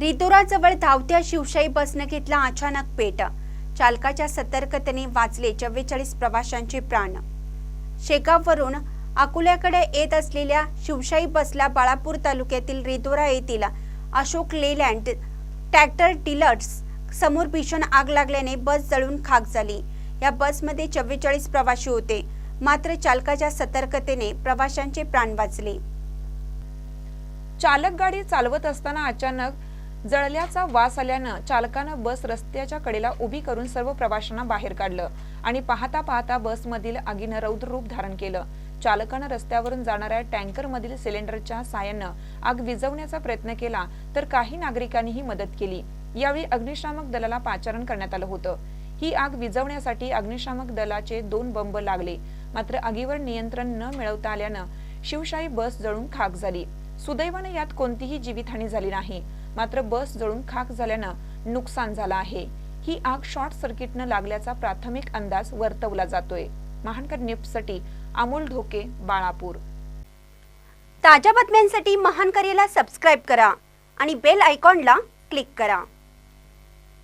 रितोराजवळ धावत्या शिवशाही बसनं घेतला अचानक पेट. चालकाच्या सतर्कतेने वाचले चव्वेचाळीस प्रवाशांचे प्राण. शेगाववरून अकोल्याकडे येत असलेल्या शिवशाही बसला बाळापूर तालुक्यातील रिदोरा येथील अशोक लेलँड ट्रॅक्टर डिलर्स समोर भीषण आग लागल्याने बस जळून खाक झाली. या बसमध्ये चव्वेचाळीस प्रवासी होते. मात्र चालकाच्या सतर्कतेने प्रवाशांचे प्राण वाचले. चालक गाडी चालवत असताना अचानक जळल्याचा वास आल्यानं चालकानं बस रस्त्याच्या कडेला उभी करून सर्व प्रवाशांना बाहेर काढलं आणि पाहता पाहता बसमधील आगीनं रौद्र रूप धारण केलं. चालकानं रस्त्यावरून जाणाऱ्या टँकरमधील सिलेंडरच्या साहाय्यानं आग विझवण्याचा प्रयत्न केला तर काही नागरिकांनीही मदत केली. यावेळी अग्निशामक दलाला पाचारण करण्यात आलं होतं. ही आग विझवण्यासाठी अग्निशामक दलाचे दोन बंब लागले. मात्र आगीवर नियंत्रण न मिळवता आल्यानं शिवशाही बस जळून खाक झाली. सुदैवाने यात कोणतीही जीवितहानी झाली नाही. मात्र बस जळून खाक झाल्यानं नुकसान झालं आहे. ही आग शॉर्ट सर्किटनं लागल्याचा प्राथमिक अंदाज वर्तवला जातोय. महानकर न्यूजसाठी अमोल ढोके बाळापूर. ताज्या बातम्यांसाठी महानकरेला सबस्क्राईब करा आणि बेल आयकॉनला क्लिक करा.